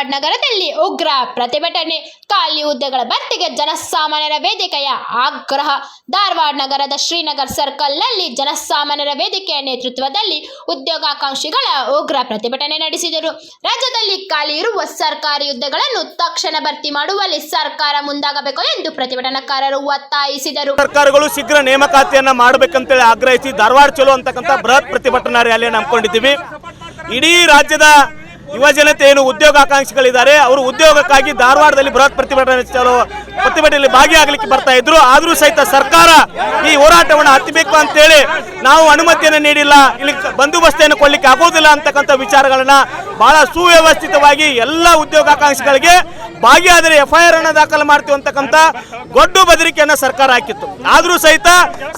ಧಾರವಾಡ ನಗರದಲ್ಲಿ ಉಗ್ರ ಪ್ರತಿಭಟನೆ. ಖಾಲಿ ಹುದ್ದೆಗಳ ಭರ್ತಿಗೆ ಜನಸಾಮಾನ್ಯರ ವೇದಿಕೆಯ ಆಗ್ರಹ. ಧಾರವಾಡ ನಗರದ ಶ್ರೀನಗರ್ ಸರ್ಕಲ್ನಲ್ಲಿ ಜನಸಾಮಾನ್ಯರ ವೇದಿಕೆಯ ನೇತೃತ್ವದಲ್ಲಿ ಉದ್ಯೋಗಾಕಾಂಕ್ಷಿಗಳ ಉಗ್ರ ಪ್ರತಿಭಟನೆ ನಡೆಸಿದರು. ರಾಜ್ಯದಲ್ಲಿ ಖಾಲಿ ಇರುವ ಸರ್ಕಾರಿ ಹುದ್ದೆಗಳನ್ನು ತಕ್ಷಣ ಭರ್ತಿ ಮಾಡುವಲ್ಲಿ ಸರ್ಕಾರ ಮುಂದಾಗಬೇಕು ಎಂದು ಪ್ರತಿಭಟನಾಕಾರರು ಒತ್ತಾಯಿಸಿದರು. ಸರ್ಕಾರಗಳು ಶೀಘ್ರ ನೇಮಕಾತಿಯನ್ನ ಮಾಡಬೇಕಂತೇಳಿ ಆಗ್ರಹಿಸಿ ಧಾರವಾಡ ಚಲೋ ಅಂತಕ್ಕಂಥ ಬೃಹತ್ ಪ್ರತಿಭಟನಾ ರ್ಯಾಲಿಯನ್ನು ಹಮ್ಮಿಕೊಂಡಿದ್ದೀವಿ. ಇಡೀ ರಾಜ್ಯದ ಯುವ ಜನತೆ ಏನು ಉದ್ಯೋಗಾಕಾಂಕ್ಷಿಗಳಿದ್ದಾರೆ, ಅವರು ಉದ್ಯೋಗಕ್ಕಾಗಿ ಧಾರವಾಡದಲ್ಲಿ ಬೃಹತ್ ಪ್ರತಿಭಟನೆ ನಡೆಸಲು ಪ್ರತಿಭಟನೆಯಲ್ಲಿ ಭಾಗಿಯಾಗಲಿಕ್ಕೆ ಬರ್ತಾ ಇದ್ರು. ಆದರೂ ಸಹಿತ ಸರ್ಕಾರ ಈ ಹೋರಾಟವನ್ನು ಹತ್ತಬೇಕು ಅಂತೇಳಿ ನಾವು ಅನುಮತಿಯನ್ನು ನೀಡಿಲ್ಲ. ಇಲ್ಲಿ ಬಂದೋಬಸ್ತೆಯನ್ನು ಕೊಡಲಿಕ್ಕೆ ಆಗೋದಿಲ್ಲ ಅಂತಕ್ಕಂಥ ವಿಚಾರಗಳನ್ನ ಬಹಳ ಸುವ್ಯವಸ್ಥಿತವಾಗಿ ಎಲ್ಲ ಉದ್ಯೋಗಾಕಾಂಕ್ಷಿಗಳಿಗೆ ಭಾಗಿಯಾದರೆ ಎಫ್ ಐ ಆರ್ ಅನ್ನು ದಾಖಲು ಮಾಡ್ತೀವಿ ಅಂತಕ್ಕಂಥ ದೊಡ್ಡ ಬೆದರಿಕೆಯನ್ನು ಸರ್ಕಾರ ಹಾಕಿತ್ತು. ಆದರೂ ಸಹಿತ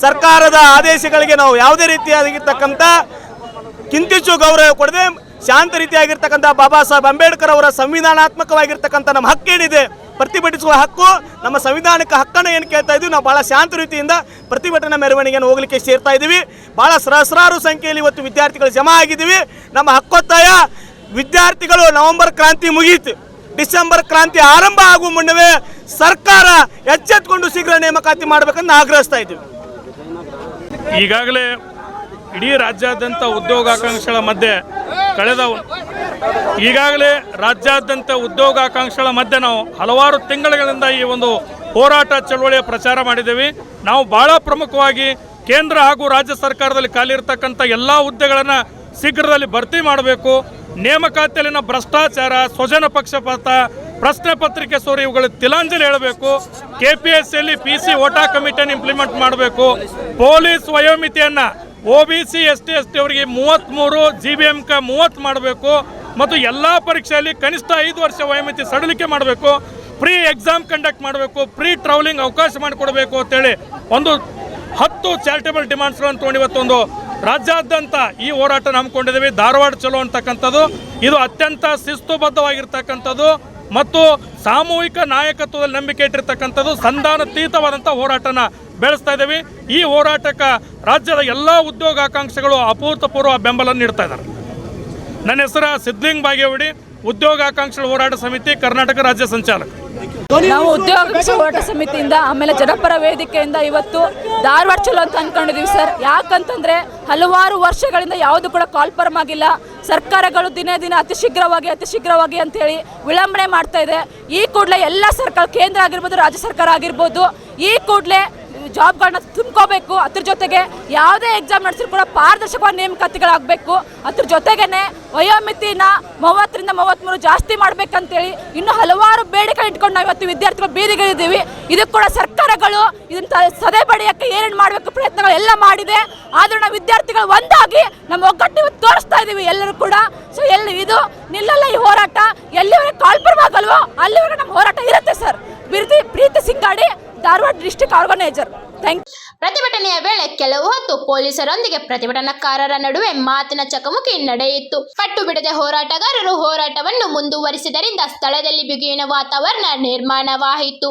ಸರ್ಕಾರದ ಆದೇಶಗಳಿಗೆ ನಾವು ಯಾವುದೇ ರೀತಿಯಾಗಿರ್ತಕ್ಕಂಥ ಕಿಂತಿಚ್ಚು ಗೌರವ ಕೊಡದೆ ಶಾಂತ ರೀತಿಯಾಗಿರ್ತಕ್ಕಂಥ ಬಾಬಾ ಸಾಹೇಬ್ ಅಂಬೇಡ್ಕರ್ ಅವರ ಸಂವಿಧಾನಾತ್ಮಕವಾಗಿರ್ತಕ್ಕಂಥ ನಮ್ಮ ಹಕ್ಕೇನಿದೆ ಪ್ರತಿಭಟಿಸುವ ಹಕ್ಕು, ನಮ್ಮ ಸಂವಿಧಾನಿಕ ಹಕ್ಕನ್ನು ಏನು ಕೇಳ್ತಾ ಇದ್ದೀವಿ ನಾವು ಭಾಳ ಶಾಂತ ರೀತಿಯಿಂದ ಪ್ರತಿಭಟನಾ ಮೆರವಣಿಗೆಯನ್ನು ಹೋಗಲಿಕ್ಕೆ ಸೇರ್ತಾ ಇದ್ದೀವಿ. ಭಾಳ ಸಹಸ್ರಾರು ಸಂಖ್ಯೆಯಲ್ಲಿ ಇವತ್ತು ವಿದ್ಯಾರ್ಥಿಗಳು ಜಮಾ ಆಗಿದ್ದೀವಿ. ನಮ್ಮ ಹಕ್ಕೊತ್ತಾಯ, ವಿದ್ಯಾರ್ಥಿಗಳು ನವೆಂಬರ್ ಕ್ರಾಂತಿ ಮುಗಿಯಿತು ಡಿಸೆಂಬರ್ ಕ್ರಾಂತಿ ಆರಂಭ ಆಗುವ ಮುನ್ನವೇ ಸರ್ಕಾರ ಎಚ್ಚೆತ್ಕೊಂಡು ಶೀಘ್ರ ನೇಮಕಾತಿ ಮಾಡಬೇಕಂತ ಆಗ್ರಹಿಸ್ತಾ ಇದ್ದೀವಿ. ಈಗಾಗಲೇ ಇಡೀ ರಾಜ್ಯಾದ್ಯಂತ ಉದ್ಯೋಗಾಕಾಂಕ್ಷೆಗಳ ಮಧ್ಯೆ ಕಳೆದ ಈಗಾಗಲೇ ರಾಜ್ಯಾದ್ಯಂತ ಉದ್ಯೋಗಾಕಾಂಕ್ಷೆಗಳ ಮಧ್ಯೆ ನಾವು ಹಲವಾರು ತಿಂಗಳುಗಳಿಂದ ಈ ಒಂದು ಹೋರಾಟ ಚಳುವಳಿಯ ಪ್ರಚಾರ ಮಾಡಿದ್ದೇವೆ. ನಾವು ಬಹಳ ಪ್ರಮುಖವಾಗಿ ಕೇಂದ್ರ ಹಾಗೂ ರಾಜ್ಯ ಸರ್ಕಾರದಲ್ಲಿ ಖಾಲಿ ಇರತಕ್ಕಂಥ ಎಲ್ಲ ಹುದ್ದೆಗಳನ್ನು ಶೀಘ್ರದಲ್ಲಿ ಭರ್ತಿ ಮಾಡಬೇಕು. ನೇಮಕಾತಿಯಲ್ಲಿನ ಭ್ರಷ್ಟಾಚಾರ, ಸ್ವಜನ ಪಕ್ಷಪಾತ, ಪ್ರಶ್ನೆ ಪತ್ರಿಕೆ ಸೋರಿ, ಇವುಗಳ ತಿಲಾಂಜಲಿ ಹೇಳಬೇಕು. ಕೆ ಪಿ ಎಸ್ ಸಿಯಲ್ಲಿ ಪಿ ಸಿ ಓಟಾ ಕಮಿಟಿಯನ್ನು ಇಂಪ್ಲಿಮೆಂಟ್ ಮಾಡಬೇಕು. Police ವಯೋಮಿತಿಯನ್ನು O B C, S T S T ಅವರಿಗೆ ಮೂವತ್ತ್ಮೂರು ಜಿ ಬಿ ಎಂ ಕ ಮೂವತ್ತು ಮಾಡಬೇಕು ಮತ್ತು ಎಲ್ಲ ಪರೀಕ್ಷೆಯಲ್ಲಿ ಕನಿಷ್ಠ ಐದು ವರ್ಷ ವಯೋಮಿತಿ ಸಡಿಲಿಕೆ ಮಾಡಬೇಕು. ಫ್ರೀ ಎಕ್ಸಾಮ್ ಕಂಡಕ್ಟ್ ಮಾಡಬೇಕು ಫ್ರೀ ಟ್ರಾವೆಲಿಂಗ್ ಅವಕಾಶ ಮಾಡಿಕೊಡಬೇಕು ಅಂತೇಳಿ ಒಂದು ಹತ್ತು ಚಾರಿಟಬಲ್ ಡಿಮಾಂಡ್ಸ್ಗಳನ್ನು ತೊಗೊಂಡು ಇವತ್ತೊಂದು ರಾಜ್ಯಾದ್ಯಂತ ಈ ಹೋರಾಟ ಹಮ್ಮಿಕೊಂಡಿದ್ದೀವಿ. ಧಾರವಾಡ ಚಲೋ ಅಂತಕ್ಕಂಥದ್ದು. ಇದು ಅತ್ಯಂತ ಶಿಸ್ತುಬದ್ಧವಾಗಿರ್ತಕ್ಕಂಥದ್ದು ಮತ್ತು ಸಾಮೂಹಿಕ ನಾಯಕತ್ವದಲ್ಲಿ ನಂಬಿಕೆ ಇಟ್ಟಿರ್ತಕ್ಕಂಥದ್ದು. ಸಂಧಾನತೀತವಾದಂಥ ಹೋರಾಟನ ಬೆಳೆಸ್ತಾ ಇದ್ದೀವಿ. ಈ ಹೋರಾಟಕ್ಕೆ ರಾಜ್ಯದ ಎಲ್ಲ ಉದ್ಯೋಗಾಕಾಂಕ್ಷೆಗಳು ಅಭೂತಪೂರ್ವ ಬೆಂಬಲ ನೀಡ್ತಾ ಇದ್ದಾರೆ. ನನ್ನ ಹೆಸರು ಸಿದ್ಲಿಂಗ್ ಉದ್ಯೋಗ ಆಕಾಂಕ್ಷೆಗಳು ಹೋರಾಟ ಸಮಿತಿ, ಕರ್ನಾಟಕ ರಾಜ್ಯ ಸಂಚಾಲಕ. ನಾವು ಉದ್ಯೋಗ ಹೋರಾಟ ಸಮಿತಿಯಿಂದ, ಆಮೇಲೆ ಜನಪರ ವೇದಿಕೆಯಿಂದ ಇವತ್ತು ಧಾರವಾಡ ಚಲೋ ಅಂತ ಅನ್ಕೊಂಡಿದೀವಿ ಸರ್. ಯಾಕಂತಂದ್ರೆ ಹಲವಾರು ವರ್ಷಗಳಿಂದ ಯಾವುದು ಕೂಡ ಕಾಲ್ಫರ್ಮ್ ಆಗಿಲ್ಲ. ಸರ್ಕಾರಗಳು ದಿನೇ ದಿನ ಅತಿ ಶೀಘ್ರವಾಗಿ ಅತಿ ಶೀಘ್ರವಾಗಿ ಅಂತೇಳಿ ವಿಳಂಬನೆ ಮಾಡ್ತಾ ಇದೆ. ಈ ಕೂಡಲೇ ಎಲ್ಲ ಸರ್ಕಾರ, ಕೇಂದ್ರ ಆಗಿರ್ಬೋದು, ರಾಜ್ಯ ಸರ್ಕಾರ ಆಗಿರ್ಬೋದು, ಈ ಕೂಡಲೇ ಜಾಬ್ಗಳನ್ನ ತುಂಬ್ಕೋಬೇಕು. ಅದ್ರ ಜೊತೆಗೆ ಯಾವುದೇ ಎಕ್ಸಾಮ್ ನಡೆಸಿದ್ರು ಕೂಡ ಪಾರದರ್ಶಕವಾದ ನೇಮಕಾತಿಗಳಾಗಬೇಕು. ಅದ್ರ ಜೊತೆಗೇನೆ ವಯೋಮಿತಿನ ಮೂವತ್ತರಿಂದ ಮೂವತ್ತ್ಮೂರು ಜಾಸ್ತಿ ಮಾಡಬೇಕಂತೇಳಿ ಇನ್ನು ಹಲವಾರು ಬೇಡಿಕೆ ಇಟ್ಕೊಂಡು ನಾವು ಇವತ್ತು ವಿದ್ಯಾರ್ಥಿಗಳು ಬೀದಿಗಳಿದ್ದೀವಿ ಇದಕ್ಕೆ ಕೂಡ ಸರ್ಕಾರಗಳು ಇದನ್ನ ಸದೆ ಬಡಿಯೋಕ್ಕೆ ಏನೇನು ಮಾಡಬೇಕು ಪ್ರಯತ್ನಗಳು ಎಲ್ಲ ಮಾಡಿದೆ. ಆದರೂ ನಾವು ವಿದ್ಯಾರ್ಥಿಗಳು ಒಂದಾಗಿ ನಮ್ಮ ಒಗ್ಗಟ್ಟು ತೋರಿಸ್ತಾ ಇದ್ದೀವಿ ಎಲ್ಲರೂ ಕೂಡ. ಸೊ ಎಲ್ಲಿ ಇದು ನಿಲ್ಲಲ್ಲ ಈ ಹೋರಾಟ. ಎಲ್ಲಿವರೆಗೆ ಕಾಲ್ಪರ್ವಾಗಲ್ವೋ ಅಲ್ಲಿವರೆಗೆ ನಮ್ಮ ಹೋರಾಟ ಇರುತ್ತೆ sir. Preethi Preethi Singadi Dharwad district organiser thank ಪ್ರತಿಭಟನೆಯ ವೇಳೆ ಕೆಲವು ಹೊತ್ತು ಪೊಲೀಸರೊಂದಿಗೆ ಪ್ರತಿಭಟನಾಕಾರರ ನಡುವೆ ಮಾತಿನ ಚಕಮಕಿ ನಡೆಯಿತು. ಪಟ್ಟು ಬಿಡದೆ ಹೋರಾಟಗಾರರು ಹೋರಾಟವನ್ನು ಮುಂದುವರಿಸಿದರಿಂದ ಸ್ಥಳದಲ್ಲಿ ಬಿಗಿಯಿನ ವಾತಾವರಣ ನಿರ್ಮಾಣವಾಯಿತು.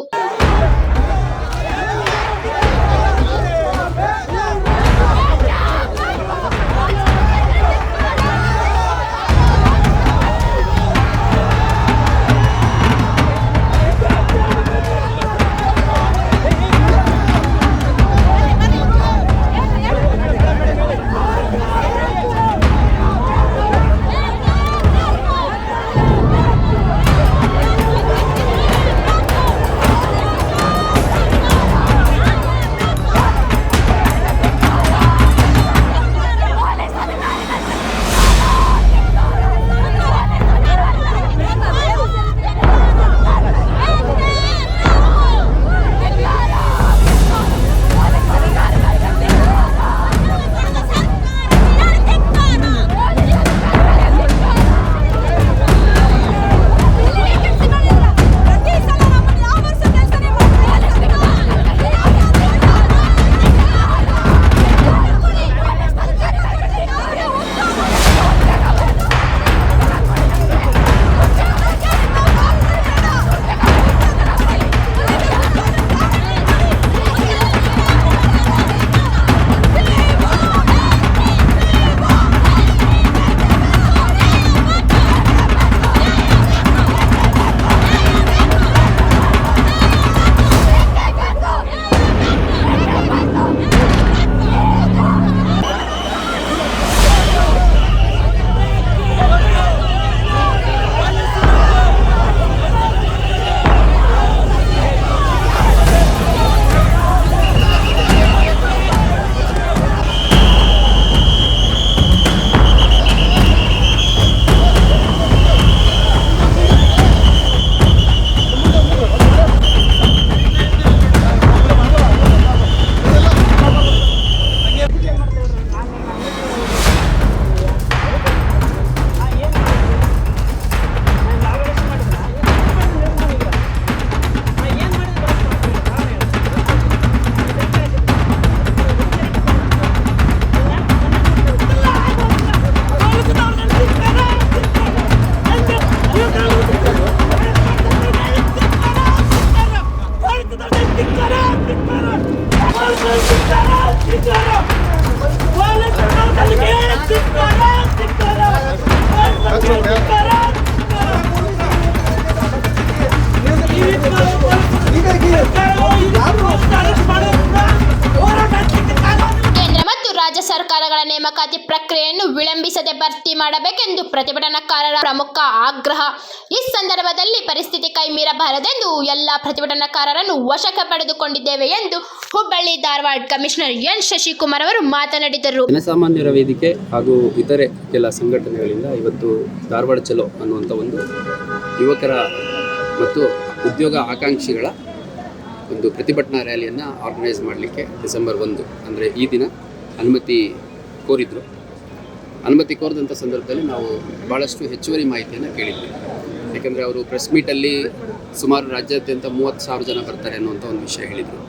ಮಾಡಬೇಕೆಂದು ಪ್ರತಿಭಟನಾಕಾರರ ಪ್ರಮುಖ ಆಗ್ರಹ. ಈ ಸಂದರ್ಭದಲ್ಲಿ ಪರಿಸ್ಥಿತಿ ಕೈಮೀರಬಾರದೆಂದು ಎಲ್ಲ ಪ್ರತಿಭಟನಾಕಾರರನ್ನು ವಶಕ್ಕೆ ಪಡೆದುಕೊಂಡಿದ್ದೇವೆ ಎಂದು ಹುಬ್ಬಳ್ಳಿ ಧಾರವಾಡ ಕಮಿಷನರ್ ಎನ್ ಶಶಿಕುಮಾರ್ ಅವರು ಮಾತನಾಡಿದರು. ಜನಸಾಮಾನ್ಯರ ವೇದಿಕೆ ಹಾಗೂ ಇತರೆ ಕೆಲ ಸಂಘಟನೆಗಳಿಂದ ಇವತ್ತು ಧಾರವಾಡ ಚಲೋ ಅನ್ನುವಂಥ ಒಂದು ಯುವಕರ ಮತ್ತು ಉದ್ಯೋಗ ಆಕಾಂಕ್ಷಿಗಳ ಒಂದು ಪ್ರತಿಭಟನಾ ರ್ಯಾಲಿಯನ್ನು ಆರ್ಗನೈಸ್ ಮಾಡಲಿಕ್ಕೆ ಡಿಸೆಂಬರ್ ಒಂದು, ಅಂದರೆ ಈ ದಿನ ಅನುಮತಿ ಕೋರಿದ್ರು. ಅನುಮತಿ ಕೋರಿದಂಥ ಸಂದರ್ಭದಲ್ಲಿ ನಾವು ಭಾಳಷ್ಟು ಹೆಚ್ಚುವರಿ ಮಾಹಿತಿಯನ್ನು ಕೇಳಿದ್ವಿ. ಯಾಕೆಂದರೆ ಅವರು ಪ್ರೆಸ್ ಮೀಟಲ್ಲಿ ಸುಮಾರು ರಾಜ್ಯಾದ್ಯಂತ ಮೂವತ್ತು ಸಾವಿರ ಜನ ಬರ್ತಾರೆ ಅನ್ನುವಂಥ ಒಂದು ವಿಷಯ ಹೇಳಿದರು.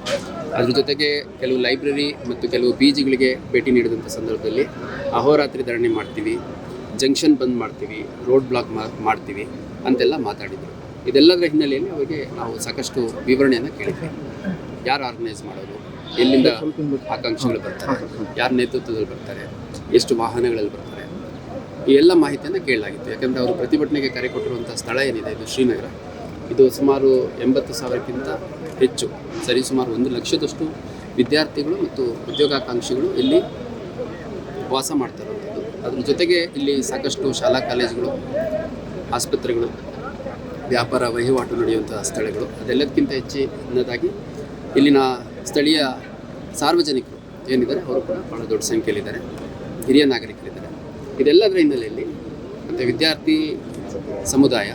ಅದ್ರ ಜೊತೆಗೆ ಕೆಲವು ಲೈಬ್ರರಿ ಮತ್ತು ಕೆಲವು ಪಿ ಜಿಗಳಿಗೆ ಭೇಟಿ ನೀಡಿದಂಥ ಸಂದರ್ಭದಲ್ಲಿ ಅಹೋರಾತ್ರಿ ಧರಣಿ ಮಾಡ್ತೀವಿ ಜಂಕ್ಷನ್ ಬಂದ್ ಮಾಡ್ತೀವಿ ರೋಡ್ ಬ್ಲಾಕ್ ಮಾಡ್ತೀವಿ ಅಂತೆಲ್ಲ ಮಾತಾಡಿದರು. ಇದೆಲ್ಲದರ ಹಿನ್ನೆಲೆಯಲ್ಲಿ ಅವರಿಗೆ ನಾವು ಸಾಕಷ್ಟು ವಿವರಣೆಯನ್ನು ಕೇಳಿದ್ವಿ. ಯಾರು ಆರ್ಗನೈಸ್ ಮಾಡೋದು? ಎಲ್ಲಿಂದ ಆಕಾಂಕ್ಷಿಗಳು ಬರ್ತಾರೆ? ಯಾರ ನೇತೃತ್ವದಲ್ಲಿ ಬರ್ತಾರೆ? ಎಷ್ಟು ವಾಹನಗಳಲ್ಲಿ ಬರ್ತಾರೆ ಈ ಎಲ್ಲ ಮಾಹಿತಿಯನ್ನು ಕೇಳಲಾಗಿತ್ತು. ಯಾಕಂದರೆ ಅವರು ಪ್ರತಿಭಟನೆಗೆ ಕರೆ ಕೊಟ್ಟಿರುವಂಥ ಸ್ಥಳ ಏನಿದೆ, ಇದು ಶ್ರೀನಗರ. ಇದು ಸುಮಾರು ಎಂಬತ್ತು ಸಾವಿರಕ್ಕಿಂತ ಹೆಚ್ಚು, ಸರಿ ಸುಮಾರು ಒಂದು ಲಕ್ಷದಷ್ಟು ವಿದ್ಯಾರ್ಥಿಗಳು ಮತ್ತು ಉದ್ಯೋಗಾಕಾಂಕ್ಷಿಗಳು ಇಲ್ಲಿ ವಾಸ ಮಾಡ್ತಾ ಇರುವಂಥದ್ದು. ಅದ್ರ ಜೊತೆಗೆ ಇಲ್ಲಿ ಸಾಕಷ್ಟು ಶಾಲಾ ಕಾಲೇಜುಗಳು, ಆಸ್ಪತ್ರೆಗಳು, ವ್ಯಾಪಾರ ವಹಿವಾಟು ನಡೆಯುವಂಥ ಸ್ಥಳಗಳು, ಅದೆಲ್ಲದಕ್ಕಿಂತ ಹೆಚ್ಚಿನದಾಗಿ ಇಲ್ಲಿನ ಸ್ಥಳೀಯ ಸಾರ್ವಜನಿಕರು ಏನಿದ್ದಾರೆ, ಅವರು ಕೂಡ ಭಾಳ ದೊಡ್ಡ ಸಂಖ್ಯೆಯಲ್ಲಿದ್ದಾರೆ. ಹಿರಿಯ ನಾಗರಿಕರಿದ್ದಾರೆ. ಇದೆಲ್ಲದರ ಹಿನ್ನೆಲೆಯಲ್ಲಿ ಮತ್ತು ವಿದ್ಯಾರ್ಥಿ ಸಮುದಾಯ,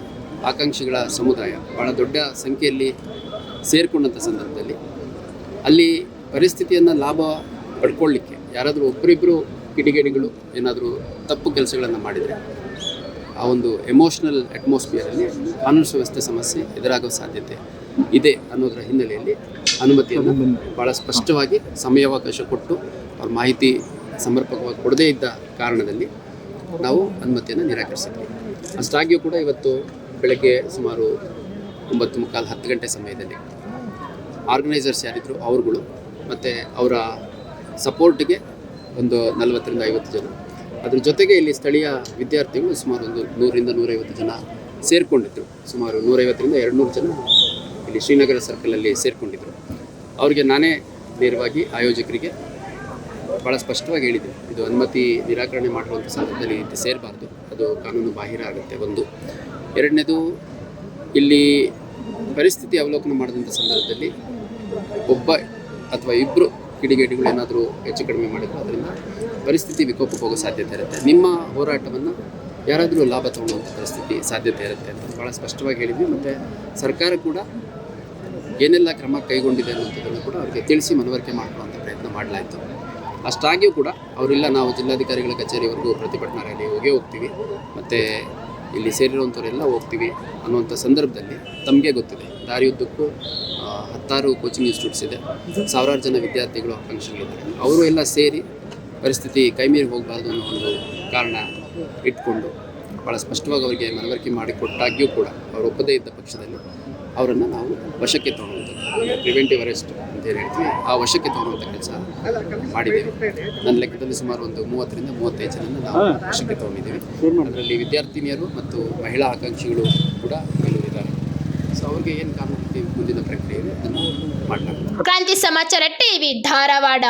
ಆಕಾಂಕ್ಷಿಗಳ ಸಮುದಾಯ ಭಾಳ ದೊಡ್ಡ ಸಂಖ್ಯೆಯಲ್ಲಿ ಸೇರಿಕೊಂಡಂಥ ಸಂದರ್ಭದಲ್ಲಿ ಅಲ್ಲಿ ಪರಿಸ್ಥಿತಿಯನ್ನು ಲಾಭ ಪಡ್ಕೊಳ್ಳಿಕ್ಕೆ ಯಾರಾದರೂ ಒಬ್ಬರಿಬ್ಬರು ಕಿಡಿಗೇಡಿಗಳು ಏನಾದರೂ ತಪ್ಪು ಕೆಲಸಗಳನ್ನು ಮಾಡಿದರೆ ಆ ಒಂದು ಎಮೋಷ್ನಲ್ ಅಟ್ಮಾಸ್ಫಿಯರಲ್ಲಿ ಕಾನೂನು ಸುವ್ಯವಸ್ಥೆ ಸಮಸ್ಯೆ ಎದುರಾಗೋ ಸಾಧ್ಯತೆ ಇದೆ ಅನ್ನೋದರ ಹಿನ್ನೆಲೆಯಲ್ಲಿ ಅನುಮತಿಯನ್ನು ಭಾಳ ಸ್ಪಷ್ಟವಾಗಿ ಸಮಯಾವಕಾಶ ಕೊಟ್ಟು ಅವ್ರ ಮಾಹಿತಿ ಸಮರ್ಪಕವಾಗಿ ಕೊಡದೇ ಇದ್ದ ಕಾರಣದಲ್ಲಿ ನಾವು ಅನುಮತಿಯನ್ನು ನಿರಾಕರಿಸಿದ್ವಿ. ಅಷ್ಟಾಗಿಯೂ ಕೂಡ ಇವತ್ತು ಬೆಳಗ್ಗೆ ಸುಮಾರು ಒಂಬತ್ತು ಮುಕ್ಕಾಲು ಹತ್ತು ಗಂಟೆ ಸಮಯದಲ್ಲಿ ಆರ್ಗನೈಸರ್ಸ್ ಯಾರಿದ್ರು ಅವ್ರುಗಳು ಮತ್ತು ಅವರ ಸಪೋರ್ಟ್ಗೆ ಒಂದು ನಲವತ್ತರಿಂದ ಐವತ್ತು ಜನ. ಅದ್ರ ಜೊತೆಗೆ ಇಲ್ಲಿ ಸ್ಥಳೀಯ ವಿದ್ಯಾರ್ಥಿಗಳು ಸುಮಾರು ಒಂದು ನೂರಿಂದ ನೂರೈವತ್ತು ಜನ ಸೇರಿಕೊಂಡಿದ್ರು. ಸುಮಾರು ನೂರೈವತ್ತರಿಂದ ಎರಡು ನೂರು ಜನ ಇಲ್ಲಿ ಶ್ರೀನಗರ ಸರ್ಕಲಲ್ಲಿ ಸೇರಿಕೊಂಡಿದ್ದರು ಅವರಿಗೆ ನಾನೇ ನೇರವಾಗಿ ಆಯೋಜಕರಿಗೆ ಭಾಳ ಸ್ಪಷ್ಟವಾಗಿ ಹೇಳಿದೆ. ಇದು ಅನುಮತಿ ನಿರಾಕರಣೆ ಮಾಡುವಂಥ ಸಂದರ್ಭದಲ್ಲಿ ಸೇರಬಾರ್ದು. ಅದು ಕಾನೂನು ಬಾಹಿರ ಆಗುತ್ತೆ ಒಂದು. ಎರಡನೇದು, ಇಲ್ಲಿ ಪರಿಸ್ಥಿತಿ ಅವಲೋಕನ ಮಾಡಿದಂಥ ಸಂದರ್ಭದಲ್ಲಿ ಒಬ್ಬ ಅಥವಾ ಇಬ್ಬರು ಕಿಡಿಗೇಡಿಗಳು ಏನಾದರೂ ಹೆಚ್ಚು ಕಡಿಮೆ ಮಾಡಿದ್ರು, ಅದರಿಂದ ಪರಿಸ್ಥಿತಿ ವಿಕೋಪಕ್ಕೆ ಹೋಗೋ ಸಾಧ್ಯತೆ ಇರುತ್ತೆ. ನಿಮ್ಮ ಹೋರಾಟವನ್ನು ಯಾರಾದರೂ ಲಾಭ ತಗೊಳ್ಳುವಂಥ ಪರಿಸ್ಥಿತಿ ಸಾಧ್ಯತೆ ಇರುತ್ತೆ ಅಂತ ಭಾಳ ಸ್ಪಷ್ಟವಾಗಿ ಹೇಳಿದ್ವಿ. ಮತ್ತು ಸರ್ಕಾರ ಕೂಡ ಏನೆಲ್ಲ ಕ್ರಮ ಕೈಗೊಂಡಿದೆ ಅನ್ನೋಂಥದ್ದನ್ನು ಕೂಡ ಅವರಿಗೆ ತಿಳಿಸಿ ಮನವರಿಕೆ ಮಾಡುವಂಥ ಪ್ರಯತ್ನ ಮಾಡಲಾಯಿತು. ಅಷ್ಟಾಗಿಯೂ ಕೂಡ ಅವರಿಲ್ಲ. ನಾವು ಜಿಲ್ಲಾಧಿಕಾರಿಗಳ ಕಚೇರಿವರೆಗೂ ಪ್ರತಿಭಟನಾ ರ್ಯಾಲಿ ಹೋಗೇ ಹೋಗ್ತೀವಿ. ಮತ್ತು ಇಲ್ಲಿ ಸೇರಿರುವಂಥವರೆಲ್ಲ ಹೋಗ್ತೀವಿ ಅನ್ನುವಂಥ ಸಂದರ್ಭದಲ್ಲಿ ತಮಗೆ ಗೊತ್ತಿದೆ. ದಾರಿಯುದ್ದಕ್ಕೂ ಹತ್ತಾರು ಕೋಚಿಂಗ್ ಇನ್ಸ್ಟಿಟ್ಯೂಟ್ಸ್ ಇದೆ. ಸಾವಿರಾರು ಜನ ವಿದ್ಯಾರ್ಥಿಗಳು ಆಕಾಂಕ್ಷಿಗಳಿದ್ದಾರೆ. ಅವರು ಎಲ್ಲ ಸೇರಿ ಪರಿಸ್ಥಿತಿ ಕೈಮೀರಿ ಹೋಗಬಾರ್ದು ಅನ್ನೋ ಒಂದು ಕಾರಣ ಇಟ್ಕೊಂಡು ಭಾಳ ಸ್ಪಷ್ಟವಾಗಿ ಅವರಿಗೆ ಮನವರಿಕೆ ಮಾಡಿ ಕೊಟ್ಟಾಗ್ಯೂ ಕೂಡ, ಅವರು ಒಪ್ಪದೇ ಇದ್ದ ಪಕ್ಷದಲ್ಲಿ ಅವರನ್ನು ನಾವು ವಶಕ್ಕೆ ತಗೊಳ್ಳುವಂಥದ್ದು ಪ್ರಿವೆಂಟಿವ್ ಅರೆಸ್ಟ್ ಏನು ಹೇಳ್ತೀವಿ. ಆ ವಶಕ್ಕೆ ತೊಗೊಳುವಂಥ ಕೆಲಸ ಮಾಡಿದ್ದೇವೆ. ನನ್ನ ಲೆಕ್ಕದಲ್ಲಿ ಸುಮಾರು ಒಂದು ಮೂವತ್ತರಿಂದ ಮೂವತ್ತೈದು ಜನ ನಾವು ವಶಕ್ಕೆ ತಗೊಂಡಿದ್ದೀವಿ. ಅದರಲ್ಲಿ ವಿದ್ಯಾರ್ಥಿನಿಯರು ಮತ್ತು ಮಹಿಳಾ ಆಕಾಂಕ್ಷಿಗಳು ಕೂಡ ಇದ್ದಾರೆ ಸೊ ಅವ್ರಿಗೆ ಏನು ಕಾನೂನು ಮುಂದಿನ ಪ್ರಕ್ರಿಯೆ ಇದೆ ಅದನ್ನು ಮಾಡಲಾಗುತ್ತೆ ಕ್ರಾಂತಿ ಸಮಾಚಾರ ಟಿವಿ ಧಾರವಾಡ.